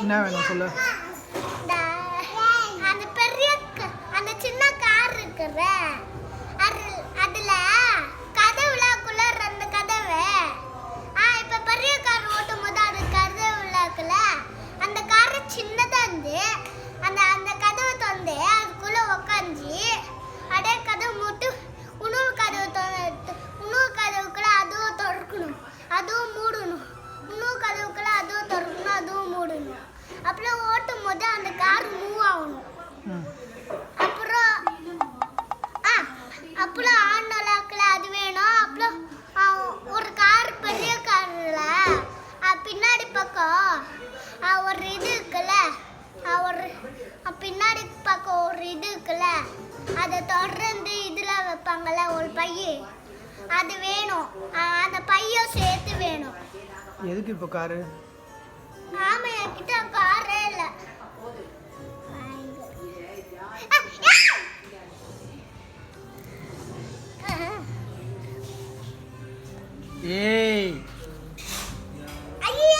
என்ன வேணும் சொல்லு அப்புறம் ஓட்டும் போது அந்த கார் மூவ் ஆகணும். அப்புறம் ஆ அப்புறம் ஆண்டோலாக்கில் அது வேணும். அப்புறம் ஒரு கார் பெரிய காரில் பின்னாடி பக்கம் ஒரு இது இருக்குல்ல ஒரு பின்னாடி பக்கம் ஒரு இது இருக்குல்ல அதை தொடர்ந்து இதில் வைப்பாங்கல்ல ஒரு பைய. அது வேணும். அந்த பையும் சேர்த்து வேணும். எதுக்கு இப்போ காரு ஆமா என்கிட்ட காரே இல்ல. ஏய். ஐயே